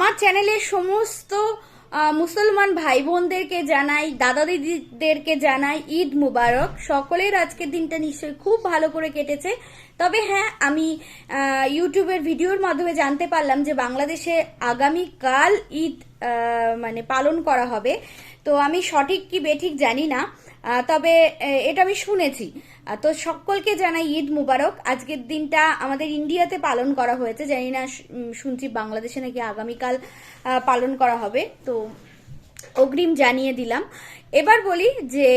আমার চ্যানেলের সমস্ত মুসলমান ভাই বোনদেরকে জানাই দাদা দিদিদেরকে জানাই ঈদ মুবারক। সকলের আজকের দিনটা নিশ্চয়ই খুব ভালো করে কেটেছে। তবে হ্যাঁ আমি ইউটিউবের ভিডিওর মাধ্যমে জানতে পারলাম যে বাংলাদেশে আগামী কাল ঈদ মানে পালন করা হবে। তো আমি সঠিক কি বেঠিক জানি না। তবে এটা আমি শুনেছি। তো সকলকে জানাই ঈদ মুবারক। আজকের দিনটা আমাদের ইন্ডিয়াতে পালন করা হয়েছে। জানি না শুনছি বাংলাদেশে নাকি আগামীকাল পালন করা হবে। তো অগ্রিম জানিয়ে দিলাম। এবার বলি যে,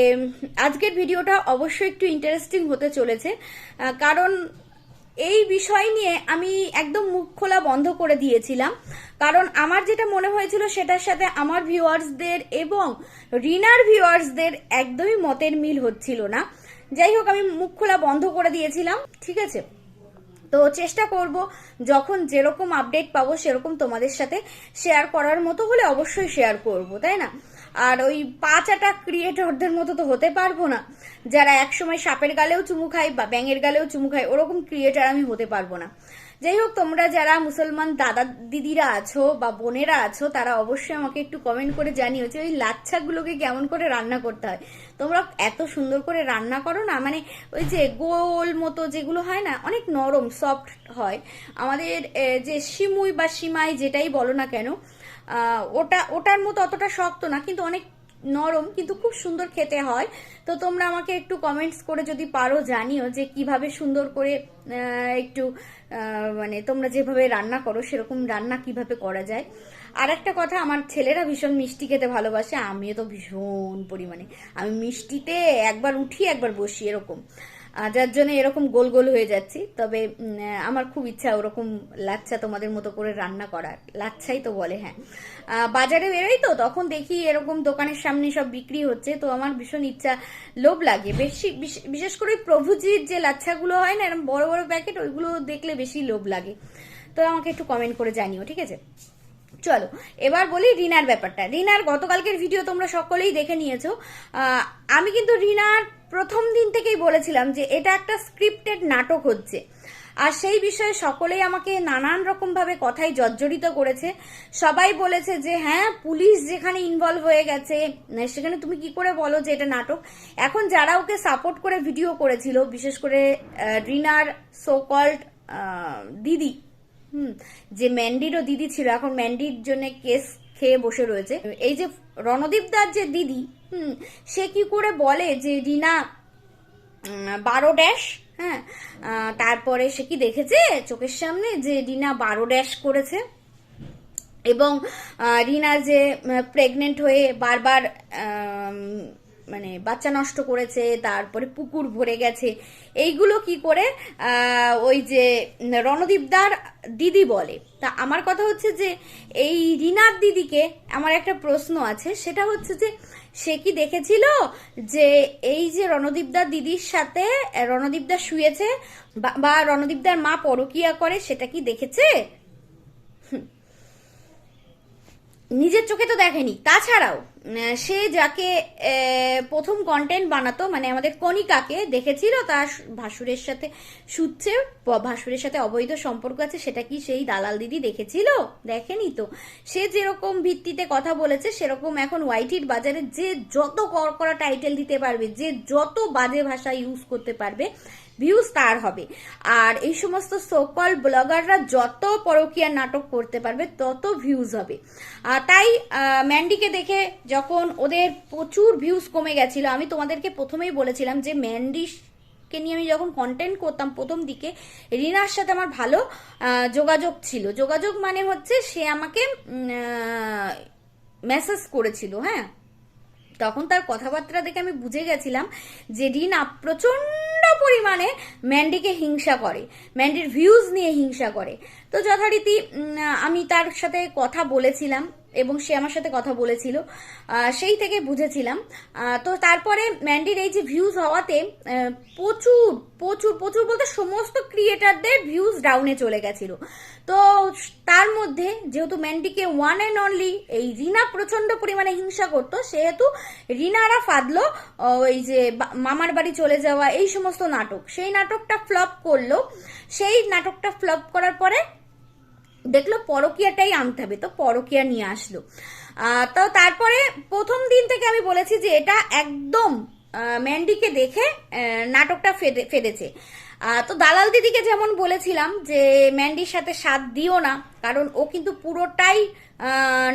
আজকের ভিডিওটা অবশ্যই একটু ইন্টারেস্টিং হতে চলেছে। কারণ এই বিষয় নিয়ে আমি একদম মুখ খোলা বন্ধ করে দিয়েছিলাম। কারণ আমার যেটা মনে হয়েছিল সেটার সাথে আমার ভিউয়ার্সদের এবং রিনার ভিউয়ার্সদের একদমই মতের মিল হচ্ছিল না। যাই হোক, আমি মুখ খোলা বন্ধ করে দিয়েছিলাম, ঠিক আছে? তো চেষ্টা করব যখন যেরকম আপডেট পাবো, সেরকম তোমাদের সাথে শেয়ার করার মতো হলে অবশ্যই শেয়ার করব, তাই না? আর ওই পাঁচ আটা ক্রিয়েটরদের মতো তো হতে পারব না। যারা একসময় সাপের গালেও চুমু খায় বা ব্যাঙের গালেও চুমু খায়, ওরকম ক্রিয়েটার আমি হতে পারব না। যাই হোক তোমরা যারা মুসলমান দাদা দিদিরা আছো বা বোনেরা আছো, তারা অবশ্যই আমাকে একটু কমেন্ট করে জানিও যে ওই লাচ্ছাগুলোকে কেমন করে রান্না করতে হয়। তোমরা এত সুন্দর করে রান্না করো না মানে ওই যে গোল মতো যেগুলো হয় না, অনেক নরম সফট হয়। আমাদের যে সিমুই বা সিমাই যেটাই বলো না কেন ওটা, ওটার মতো অতটা শক্ত না, কিন্তু অনেক নরম, কিন্তু খুব সুন্দর খেতে হয়। তো তোমরা আমাকে একটু কমেন্টস করে যদি পারো জানিও যে কীভাবে সুন্দর করে একটু মানে তোমরা যেভাবে রান্না করো, সেরকম রান্না কীভাবে করা যায়। আর একটা কথা, আমার ছেলেরা ভীষণ মিষ্টি খেতে ভালোবাসে, আমিও তো ভীষণ পরিমাণে। আমি মিষ্টিতে একবার উঠি, একবার বসি, এরকম। যার জন্য এরকম গোল গোল হয়ে যাচ্ছি। তবে আমার খুব ইচ্ছা ওরকম লাচ্ছা তোমাদের মতো করে রান্না করার। লাচ্ছাই তো বলে হ্যাঁ। বাজারে বেরোই তো, তখন দেখি এরকম দোকানের সামনে সব বিক্রি হচ্ছে, তো আমার ভীষণ ইচ্ছা, লোভ লাগে। বেশি, বিশ- বিশেষ করে প্রভুজির যে লাচ্ছাগুলো হয় না এরকম বড় বড় প্যাকেট, ওইগুলো দেখলে বেশি লোভ লাগে। তো আমাকে একটু কমেন্ট করে জানিও, ঠিক আছে? চলো, এবার বলি রিনার ব্যাপারটা। রিনার, গতকালকের ভিডিও তোমরা সকলেই দেখে নিয়েছো। আমি কিন্তু রিনার প্রথম দিন থেকেই বলেছিলাম যে এটা একটা স্ক্রিপ্টেড নাটক হচ্ছে। আর সেই বিষয়ে সকলেই আমাকে নানান রকম ভাবে কথাই জর্জরিত করেছে। সবাই বলেছে যে হ্যাঁ পুলিশ যেখানে ইনভলভ হয়ে গেছে, সেখানে তুমি কি করে বলো যে এটা নাটক? এখন যারা ওকে সাপোর্ট করে ভিডিও করেছিল, বিশেষ করে রিনার সোকল্ড দিদি হুম, যে ম্যান্ডিরও দিদি ছিল, এখন ম্যান্ডির জন্য কেস খেয়ে বসে রয়েছে। এই যে রণদীপ দার যে দিদি, হুম, সে কি করে বলে যে রিনা বারো ড্যাশ হ্যাঁ তারপরে সে কি দেখেছে চোখের সামনে যে রিনা বারো ড্যাশ করেছে? এবং রিনা যে প্রেগনেন্ট হয়ে বারবার মানে বাচ্চা নষ্ট করেছে তারপরে পুকুর ভরে গেছে। এইগুলো কি করে ওই যে রণদীপদার দিদি বলে। তা আমার কথা হচ্ছে যে এই রিনার দিদিকে আমার একটা প্রশ্ন আছে। সেটা হচ্ছে যে সে কি দেখেছিল যে এই যে রণদীপদার দিদির সাথে আহ, রণদীপদা শুয়েছে বা রণদীপদার মা পরকিয়া করে সেটা কি দেখেছে? নিজের চোখে তো দেখেনি। তাছাড়াও সে যাকে প্রথম কন্টেন্ট বানাতো মানে আমাদের কণিকাকে দেখেছিল, তার ভাসুরের সাথে শুচ্ছে ভাসুরের সাথে অবৈধ সম্পর্ক আছে, সেটা কি সেই দালাল দিদি দেখেছিল? দেখেনি তো। সে যেরকম ভিত্তিতে কথা বলেছে, সেরকম এখন ওয়াইটির বাজারে যে যত করা টাইটেল দিতে পারবে, যে যত বাজে ভাষা ইউজ করতে পারবে ভিউজ তার হবে। আর এই সমস্ত সোকল ব্লগাররা যত পরকীয়া নাটক করতে পারবে, তত ভিউজ হবে। তাই ম্যান্ডিকে দেখে যখন ওদের প্রচুর ভিউজ কমে গেছিল, আমি তোমাদেরকে প্রথমেই বলেছিলাম যে ম্যান্ডি কে নিয়ে আমি যখন কন্টেন্ট করতাম প্রথম দিকে, রিনার সাথে আমার ভালো যোগাযোগ ছিল। যোগাযোগ মানে হচ্ছে সে আমাকে মেসেজ করেছিল হ্যাঁ? তখন তার কথাবার্তা দেখে আমি বুঝে গেছিলাম যে রিনা প্রচণ্ড পরিমাণে ম্যান্ডিকে হিংসা করে, ম্যান্ডির ভিউজ নিয়ে হিংসা করে। তো যথারীতি আমি তার সাথে কথা বলেছিলাম। এবং সে আমার সাথে কথা বলেছিল। সেই থেকে বুঝেছিলাম। তো তারপরে ম্যান্ডির এই যে ভিউজ হওয়াতে প্রচুর প্রচুর প্রচুর বলতে সমস্ত ক্রিয়েটারদের ভিউজ ডাউনে চলে গেছিল। তো তার মধ্যে যেহেতু ম্যান্ডিকে ওয়ান অ্যান্ড অনলি এই রিনা প্রচণ্ড পরিমাণে হিংসা করতো, সেহেতু রিনারা ফাদলো ওই যে মামার বাড়ি চলে যাওয়া, এই সমস্ত নাটক। সেই নাটকটা ফ্লপ করল। সেই নাটকটা ফ্লপ করার পরে দেখল পরকিয়াটাই আনতে হবে, তো পরকিয়া নিয়ে আসলো। তো তারপরে প্রথম দিন থেকে আমি বলেছি যে এটা একদম ম্যান্ডিকে দেখে নাটকটা ফেদে- ফেদেছে তো দালাল দিদিকে যেমন বলেছিলাম যে ম্যান্ডির সাথে সাথ দিও না, কারণ ও কিন্তু পুরোটাই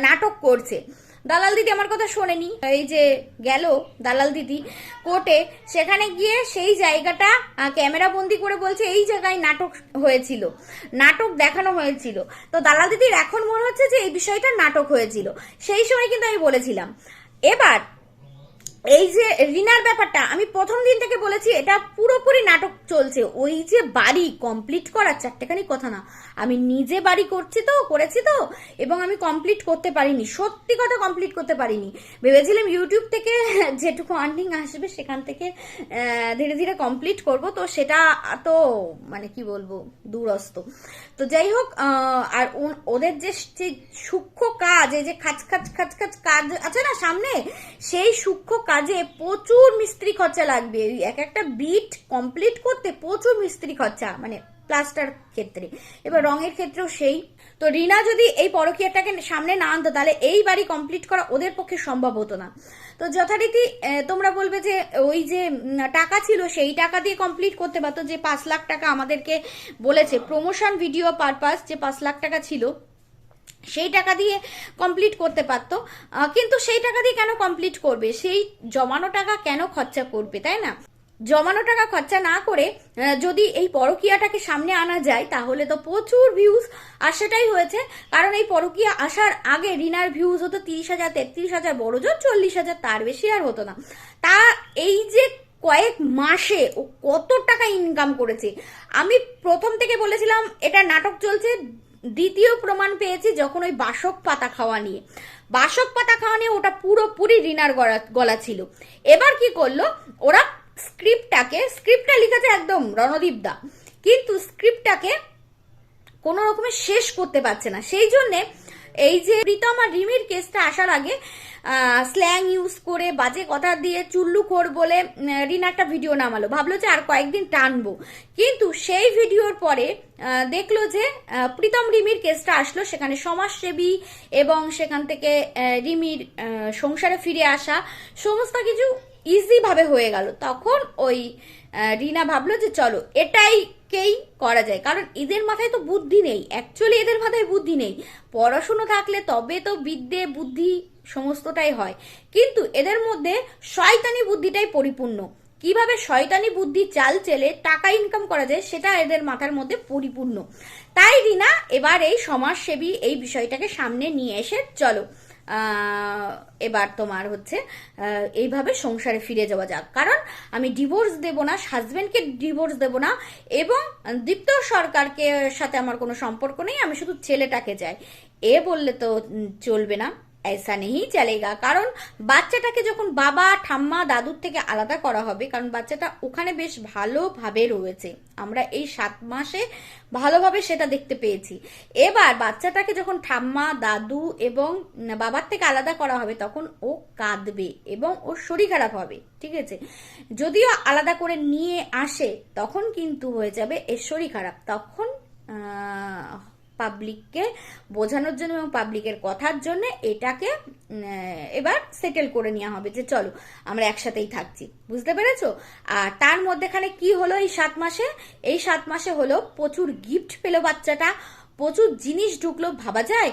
নাটক করছে। দালাল দিদি আমার কথা শোনেনি। এই যে গেল দালাল দিদি কোর্টে, সেখানে গিয়ে সেই জায়গাটা ক্যামেরা বন্দি করে বলছে এই জায়গায় নাটক হয়েছিল। নাটক দেখানো হয়েছিল। তো দালাল দিদির এখন মনে হচ্ছে যে এই বিষয়টা নাটক হয়েছিল। সেই সময় কিন্তু আমি বলেছিলাম। এবার, এই যে রিনার ব্যাপারটা, আমি প্রথম দিন থেকে বলেছি, এটা পুরোপুরি নাটক চলছে। ওই যে বাড়ি কমপ্লিট করার চারটেখানি কথা না। আমি নিজে বাড়ি করছি তো, করেছি তো, এবং আমি কমপ্লিট করতে পারিনি। সত্যি কথা কমপ্লিট করতে পারিনি। ভেবেছিলাম ইউটিউব থেকে যেটুকু আর্নিং আসবে সেখান থেকে ধীরে ধীরে কমপ্লিট করব। তো সেটা তো মানে কি বলব দূরস্থ তো যাই হোক আর ওদের যে সূক্ষ্ম কাজ, এই যে খাচ খাচ খাচ খাচ কাজ আছে না, সামনে সেই সূক্ষ্ম কাজে প্রচুর মিস্ত্রি খরচা লাগবে। এক একটা বিট কমপ্লিট করতে প্রচুর মিস্ত্রি খরচা মানে প্লাস্টার ক্ষেত্রে। এবার রঙের ক্ষেত্রেও সেই। তো রিনা যদি এই পরকীয়াটাকে সামনে না আনতো, তাহলে এই বাড়ি কমপ্লিট করা ওদের পক্ষে সম্ভব হতো না। তো যথারীতি তোমরা বলবে যে, ওই যে টাকা ছিল, সেই টাকা দিয়ে কমপ্লিট করতে পারতো যে পাঁচ লাখ টাকা আমাদেরকে বলেছে। প্রমোশন ভিডিও পারপাস যে পাঁচ লাখ টাকা ছিল, সেই টাকা দিয়ে কমপ্লিট করতে পারতো। কিন্তু সেই টাকা দিয়ে কেন কমপ্লিট করবে? সেই জমানো টাকা কেন খরচা করবে, তাই না? জমানো টাকা খরচা না করে যদি এই পরকিয়াটাকে সামনে আনা যায়, তাহলে তো প্রচুর ভিউজ আর সেটাই হয়েছে। কারণ এই পরকিয়া আসার আগে রিনার ভিউজ হতো তিরিশ হাজার, তেত্রিশ হাজার বড় জোর চল্লিশ হাজার, তার বেশি আর হতো না। তা এই যে কয়েক মাসে ও কত টাকা ইনকাম করেছে, আমি প্রথম থেকে বলেছিলাম, এটা নাটক চলছে। দ্বিতীয় প্রমাণ পেয়েছি যখন ওই বাসক পাতা খাওয়া নিয়ে। বাসক পাতা খাওয়া নিয়ে ওটা পুরোপুরি রিনার গলা গলা ছিল। এবার কি করল? ওরা স্ক্রিপ্টটাকে, স্ক্রিপ্টটা লিখেছে একদম রণদীপ দা। কিন্তু স্ক্রিপ্টটাকে কোনো রকমে শেষ করতে পারছে না। সেই জন্যে এই যে প্রীতম আর রিমির কেসটা আসার আগে স্ল্যাং ইউজ করে, বাজে কথা দিয়ে চুল্লু খোর বলে রিনা একটা ভিডিও নামালো। ভাবলো যে আর কয়েকদিন টানবো। কিন্তু সেই ভিডিওর পরে দেখল যে প্রীতম রিমির কেসটা আসলো সেখানে সমাজসেবী এবং সেখান থেকে রিমির সংসারে ফিরে আসা সমস্ত কিছু ইজি ভাবে হয়ে গেল। তখন ওই রিনা ভাবলো যে চলো এটাই কেই করা যায়। কারণ এদের মাথায় তো বুদ্ধি নেই। অ্যাকচুয়ালি এদের মাথায় বুদ্ধি নেই। পড়াশুনো থাকলে তবে তো বিদ্যে, বুদ্ধি সমস্তটাই হয়। কিন্তু এদের মধ্যে শয়তানি বুদ্ধিটাই পরিপূর্ণ। কীভাবে শয়তানি বুদ্ধি, চাল চেলে টাকা ইনকাম করা যায়, সেটা এদের মাথার মধ্যে পরিপূর্ণ। তাই রিনা এবার এই সমাজসেবী এই বিষয়টাকে সামনে নিয়ে এসে, চলো এবার তোমার হচ্ছে এইভাবে সংসারে ফিরে যাওয়া যাক। কারণ আমি ডিভোর্স দেব না হাজব্যান্ডকে ডিভোর্স দেব না, এবং দীপ্ত সরকারকে সাথে আমার কোনো সম্পর্ক নেই, আমি শুধু ছেলেটাকে চাই। এ বললে তো চলবে না। ऐसा नहीं চলেগা কারণ বাচ্চাটাকে যখন বাবা ঠাম্মা দাদুর থেকে আলাদা করা হবে কারণ বাচ্চাটা ওখানে বেশ ভালোভাবে রয়েছে আমরা এই সাত মাসে ভালোভাবে সেটা দেখতে পেয়েছি এবার বাচ্চাটাকে যখন ঠাম্মা দাদু এবং উম, বাবার থেকে আলাদা করা হবে তখন ও কাঁদবে এবং ওর শরীর খারাপ হবে ঠিক আছে যদিও আলাদা করে নিয়ে আসে তখন কিন্তু হয়ে যাবে এর শরীর খারাপ তখন আহ, পাবলিককে বোঝানোর জন্য এবং পাবলিকের কথার জন্য এটাকে এবার সেটেল করে নেওয়া হবে যে চলো, আমরা একসাথেই থাকছি। বুঝতে পেরেছ? আর তার মধ্যেখানে কি হলো এই সাত মাসে? এই সাত মাসে হলো প্রচুর গিফট পেল বাচ্চাটা। প্রচুর জিনিস ঢুকলো, ভাবা যায়?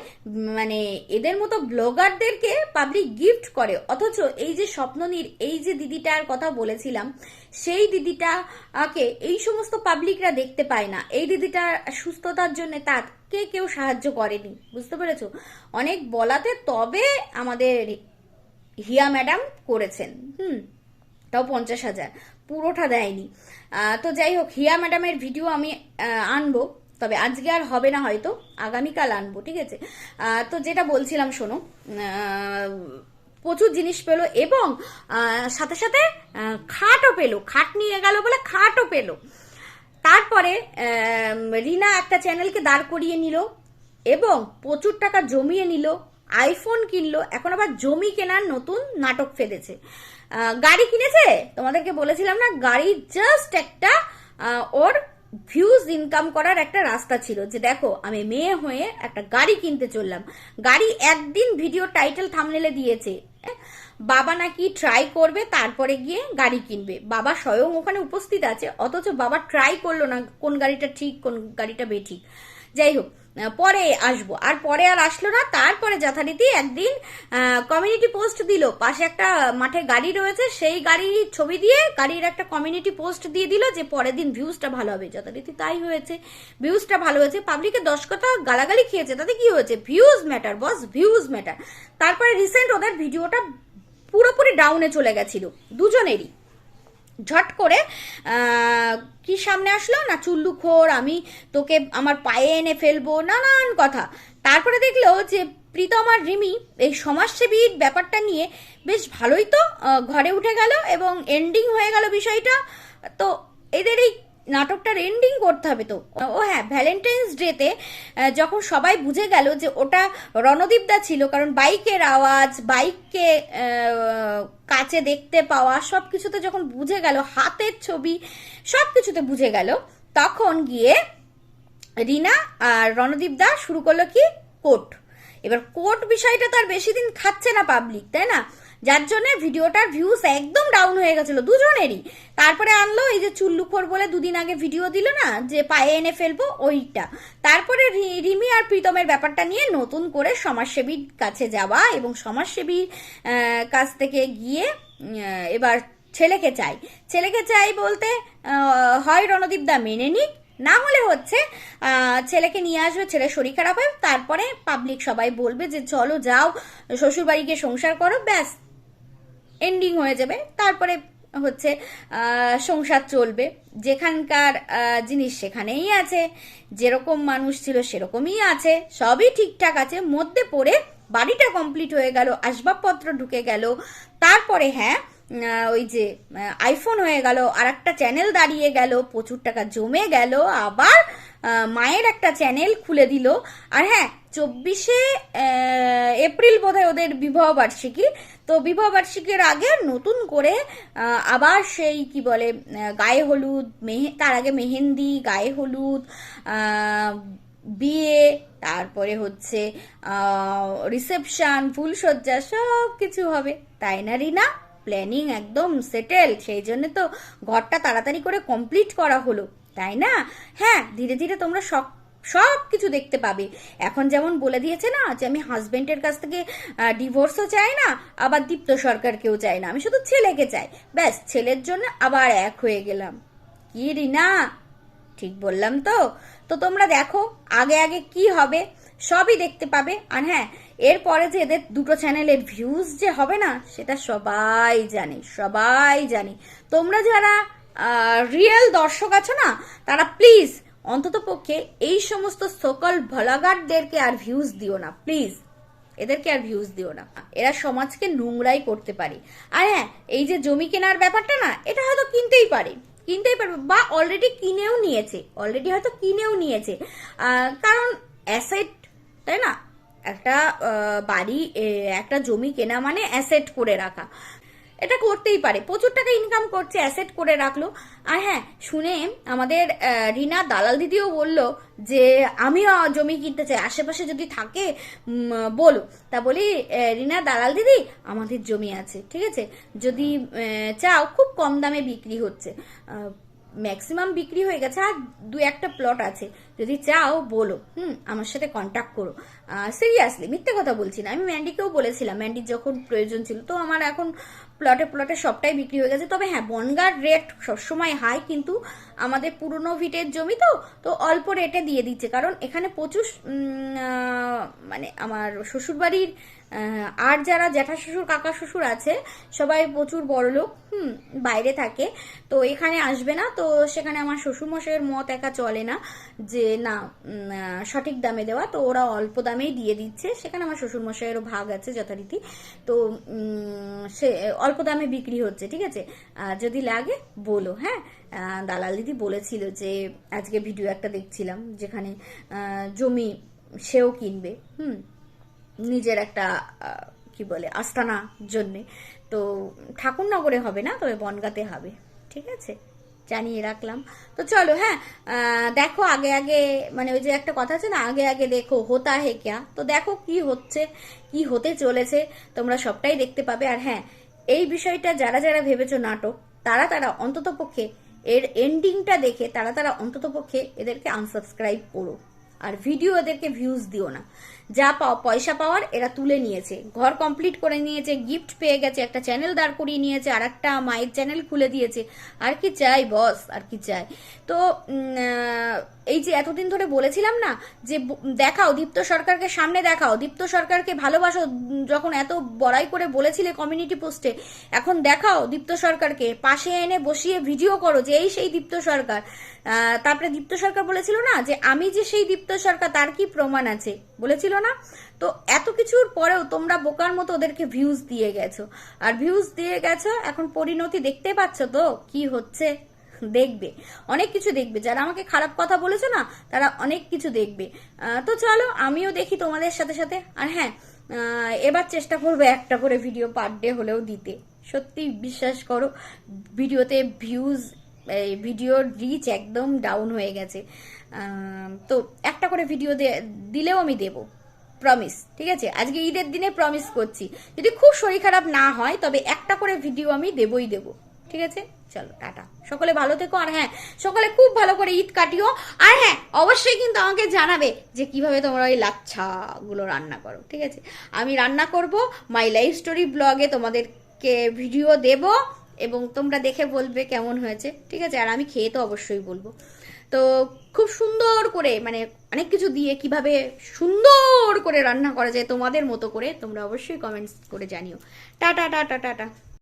মানে এদের মতো ব্লগারদেরকে পাবলিক গিফট করে। অথচ এই যে স্বপ্ননীর, এই যে দিদিটার কথা বলেছিলাম, সেই দিদিটাকে এই সমস্ত পাবলিকরা দেখতে পায় না। এই দিদিটার সুস্থতার জন্য তাকে কেউ সাহায্য করেনি, বুঝতে পেরেছ? অনেক বলাতে তবে আমাদের হিয়া ম্যাডাম করেছেন, হুম, তাও পঞ্চাশ হাজার, পুরোটা দেয়নি। তো যাই হোক, হিয়া ম্যাডামের ভিডিও আমি আনব, তবে আজকে আর হবে না হয়তো, আগামীকাল আনব, ঠিক আছে? তো যেটা বলছিলাম, শোনো প্রচুর জিনিস পেল এবং সাথে সাথে খাটও পেল, খাট নিয়ে গেল বলে খাটও পেল। তারপরে রিনা একটা চ্যানেলকে দাঁড় করিয়ে নিল এবং প্রচুর টাকা জমিয়ে নিল, আইফোন কিনলো, এখন আবার জমি কেনার নতুন নাটক ফেলেছে। গাড়ি কিনেছে? তোমাদেরকে বলেছিলাম না, গাড়ি জাস্ট একটা ওর ভিউজ ইনকাম করার একটা রাস্তা ছিল যে দেখো, আমি মেয়ে হয়ে একটা গাড়ি কিনতে চললাম। গাড়ি একদিন ভিডিও টাইটেল থামনেলে দিয়েছে। বাবা নাকি ট্রাই করবে, তারপরে গিয়ে গাড়ি কিনবে। বাবা স্বয়ং ওখানে উপস্থিত আছে, অথচ বাবা ট্রাই করল না কোন গাড়িটা ঠিক, কোন গাড়িটা বেঠিক। যাই হোক পরে আসব। আর পরে আর আসলো না, তারপরে যথারীতি একদিন কমিউনিটি পোস্ট দিল। পাশে একটা মাঠে গাড়ি রয়েছে, সেই গাড়ির ছবি দিয়ে গাড়ির একটা কমিউনিটি পোস্ট দিয়ে দিল যে পরের দিন ভিউজটা ভালো হবে। যথারীতি তাই হয়েছে। ভিউজটা ভালো হয়েছে। পাবলিকের দশ কথা গালাগালি খেয়েছে। তাতে কি হয়েছে? Views matter boss views matter তারপরে রিসেন্ট ওদের ভিডিওটা পুরোপুরি ডাউনে চলে গেছিল। দুজনেরই। ঝট করে কি সামনে আসলো? না চুল্লুখোর আমি তোকে আমার পায়ে এনে ফেলব, নানান কথা। তারপরে দেখল যে প্রীতম আর রিমি এই সমাজসেবীর ব্যাপারটা নিয়ে বেশ ভালোই তো ঘরে উঠে গেল এবং এন্ডিং হয়ে গেল বিষয়টা। তো এদের এই নাটকটার এন্ডিং করতে হবে তো। ও হ্যাঁ ভ্যালেন্টাইন্স ডেতে যখন সবাই বুঝে গেল যে ওটা রণদীপদা ছিল, কারণ বাইকের আওয়াজ, বাইককে কাছে দেখতে পাওয়া সব কিছুতে যখন বুঝে গেল, হাতের ছবি সব কিছুতে বুঝে গেল, তখন গিয়ে রিনা আর রণদীপ দা শুরু করল কি? কোর্ট। এবার কোর্ট বিষয়টা তার বেশি দিন খাচ্ছে না পাবলিক তাই না? যার জন্য ভিডিওটার ভিউজ একদম ডাউন হয়ে গেছিল, দুজনেরই। তারপরে আনলো এই যে চুল্লুখোর বলে দুদিন আগে ভিডিও দিল না, যে পায়ে এনে ফেলব ওইটা। তারপরে রিমি আর প্রীতমের ব্যাপারটা নিয়ে নতুন করে সমাজসেবীর কাছে যাওয়া এবং সমাজসেবীর কাছ থেকে গিয়ে এবার ছেলেকে চাই। ছেলেকে চাই বলতে হয় রণদীপ দা মেনে নিক, না হলে হচ্ছে ছেলেকে নিয়ে আসবে ছেলে শরীর খারাপ হয় তারপরে পাবলিক সবাই বলবে যে চলো যাও শ্বশুর বাড়ি গিয়ে সংসার করো, ব্যাস। এন্ডিং হয়ে যাবে। তারপরে হচ্ছে সংসার চলবে। যেখানকার জিনিস সেখানেই আছে। যেরকম মানুষ ছিল সেরকমই আছে। সবই ঠিকঠাক আছে। মধ্যে পড়ে বাড়িটা কমপ্লিট হয়ে গেল, আসবাবপত্র ঢুকে গেল। তারপরে হ্যাঁ ওই যে আইফোন হয়ে গেল আর একটা চ্যানেল দাঁড়িয়ে গেল, প্রচুর টাকা জমে গেল, আবার মায়ের একটা চ্যানেল খুলে দিল। আর হ্যাঁ চব্বিশে এপ্রিল বোধহয় ওদের বিবাহ বার্ষিকী। তো বিবাহ বার্ষিকীর আগে নতুন করে আবার সেই কি বলে গায়ে হলুদ, মেহে, তার আগে মেহেন্দি, গায়ে হলুদ বিয়ে, তারপরে হচ্ছে রিসেপশন ফুলসজ্জা সব কিছু হবে। তাই না, রিনা? প্ল্যানিং একদম সেটেল সেই জন্য তো ঘরটা তাড়াতাড়ি করে কমপ্লিট করা হলো। তাই না? হ্যাঁ ধীরে ধীরে তোমরা সব সব কিছু দেখতে পাবে। এখন যেমন বলে দিয়েছে না যে, আমি হাজবেন্ডের কাছ থেকে ডিভোর্সও চাই না, আবার দীপ্ত সরকারকেও চাই না। আমি শুধু ছেলেকে চাই। ব্যাস, ছেলের জন্য আবার এক হয়ে গেলাম। কি রিনা? ঠিক বললাম তো। তো তোমরা দেখো, আগে আগে কি হবে, সবই দেখতে পাবে। আর হ্যাঁ এরপরে যে এদের দুটো চ্যানেলের ভিউজ যে হবে না, সেটা সবাই জানে সবাই জানে। তোমরা যারা রিয়েল দর্শক আছো না, তারা প্লিজ অন্তত পক্ষে এই সমস্ত সকল ভলাগারদেরকে আর ভিউজ দিও না প্লিজ এদেরকে আর ভিউজ দিও না। এরা সমাজকে নোংরাই করতে পারে। আর হ্যাঁ এই যে জমি কেনার ব্যাপারটা না, এটা হয়তো কিনতেই পারে। কিনতেই পারবে বা অলরেডি কিনেও নিয়েছে। অলরেডি হয়তো কিনেও নিয়েছে। কারণ অ্যাসেট তাই না? একটা বাড়ি একটা জমি কেনা মানে অ্যাসেট করে রাখা। এটা করতেই পারে। প্রচুর টাকা ইনকাম করছে অ্যাসেট করে রাখল। আর হ্যাঁ শুনে আমাদের রিনা দালাল দিদিও বলল যে, আমিও জমি কিনতে চাই। আশেপাশে যদি থাকে বলো। তা বলি রিনা দালাল দিদি, আমাদের জমি আছে, ঠিক আছে? যদি চাও, খুব কম দামে বিক্রি হচ্ছে। ম্যাক্সিমাম বিক্রি হয়ে গেছে, আর দু একটা প্লট আছে। যদি চাও, বলো। হুম, আমার সাথে কন্ট্যাক্ট করো। সিরিয়াসলি মিথ্যে কথা বলছি না। আমি ম্যান্ডিকেও বলেছিলাম ম্যান্ডির যখন প্রয়োজন ছিল, তো আমার এখন প্লটে প্লটে সবটাই বিক্রি হয়ে গেছে। তবে হ্যাঁ বনগার রেট সবসময় হাই কিন্তু আমাদের পুরনো ভিটের জমি তো তো অল্প রেটে দিয়ে দিচ্ছে। কারণ এখানে প্রচুর মানে আমার শ্বশুরবাড়ির আর যারা জ্যাঠা শ্বশুর, কাকা শ্বশুর আছে, সবাই প্রচুর বড় লোক, হুম, বাইরে থাকে। তো এখানে আসবে না, তো সেখানে আমার শ্বশুরমশাইয়ের মত একা চলে না যে, না সঠিক দামে দেওয়া, তো ওরা অল্প দামেই দিয়ে দিচ্ছে। সেখানে আমার শ্বশুরমশাইয়েরও ভাগ আছে যথারীতি। তো সে, অল্প দামে বিক্রি হচ্ছে, ঠিক আছে? যদি লাগে, বলো হ্যাঁ? দালাল দিদি বলেছিল যে, আজকে ভিডিও একটা দেখছিলাম যেখানে জমি সেও কিনবে, হুম, নিজের একটা কি বলে, আস্তানা জন্যে। তো ঠাকুরনগরে হবে না? তবে বনগাতে হবে, ঠিক আছে? জানিয়ে রাখলাম। তো চলো হ্যাঁ দেখো আগে আগে মানে ওই যে একটা কথা আছে না, আগে আগে দেখো হোতা হে ক্যা? তো দেখো কি হচ্ছে, কি হতে চলেছে, তোমরা সবটাই দেখতে পাবে। আর হ্যাঁ এই বিষয়টা যারা যারা ভেবেছো নাটক, তারা তারা অন্তত পক্ষে এর এন্ডিংটা দেখে তারা তারা অন্ততপক্ষে এদেরকে আনসাবস্ক্রাইব করো। আর ভিডিও এদেরকে ভিউজ দিও না। যা পয়সা পাওয়ার এরা তুলে নিয়েছে। ঘর কমপ্লিট করে নিয়েছে গিফট পেয়ে গেছে, একটা চ্যানেল দাঁড় করিয়ে নিয়েছে আর একটা মায়ের চ্যানেল খুলে দিয়েছে। আর কি চাই বস আর কি চাই। তো এই যে এতদিন ধরে বলেছিলাম না যে দেখাও, দীপ্ত সরকারকে সামনে দেখাও, দীপ্ত সরকারকে ভালোবাসো, যখন এত বড়াই করে বলেছিলে কমিউনিটি পোস্টে এখন দেখাও দীপ্ত সরকারকে, পাশে এনে বসিয়ে ভিডিও করো যে এই সেই দীপ্ত সরকার। তারপরে দীপ্ত সরকার বলেছিল না যে আমি যে সেই দীপ্ত সরকার, তার কি প্রমাণ আছে? বলেছিল না। তো এত কিছুর পরেও তোমরা বোকার মতো ওদেরকে ভিউজ দিয়ে গেছো। আর ভিউজ দিয়ে গেছো, এখন পরিণতি দেখতে পাচ্ছ তো কি হচ্ছে? দেখবে। অনেক কিছু দেখবে। যারা আমাকে খারাপ কথা বলেছে না, তারা অনেক কিছু দেখবে। তো চলো, আমিও দেখি তোমাদের সাথে সাথে। আর হ্যাঁ এবার চেষ্টা করব একটা করে ভিডিও পার ডে হলেও দিতে। সত্যি বিশ্বাস করো ভিডিওতে ভিউজ এই ভিডিওর রিচ একদম ডাউন হয়ে গেছে। তো একটা করে ভিডিও দিলেও আমি দেব। প্রমিস ঠিক আছে? আজকে ঈদের দিনে প্রমিস করছি। যদি খুব শরীর খারাপ না হয়, তবে একটা করে ভিডিও আমি দেবই দেব। ঠিক আছে? চলো, টাটা। সকলে ভালো থেকো, আর হ্যাঁ সকলে খুব ভালো করে ঈদ কাটিও। আর হ্যাঁ অবশ্যই কিন্তু আমাকে জানাবে যে কীভাবে তোমরা ওই লাচ্ছা গুলো রান্না করো, ঠিক আছে? আমি রান্না করব মাই লাইফ স্টোরি ব্লগে তোমাদেরকে ভিডিও দেব, এবং তোমরা দেখে বলবে কেমন হয়েছে, ঠিক আছে? আর আমি খেয়ে তো অবশ্যই বলব। তো খুব সুন্দর করে মানে অনেক কিছু দিয়ে কীভাবে সুন্দর করে রান্না করা যায় তোমাদের মতো করে তোমরা অবশ্যই কমেন্টস করে জানিও। Tata tata tata.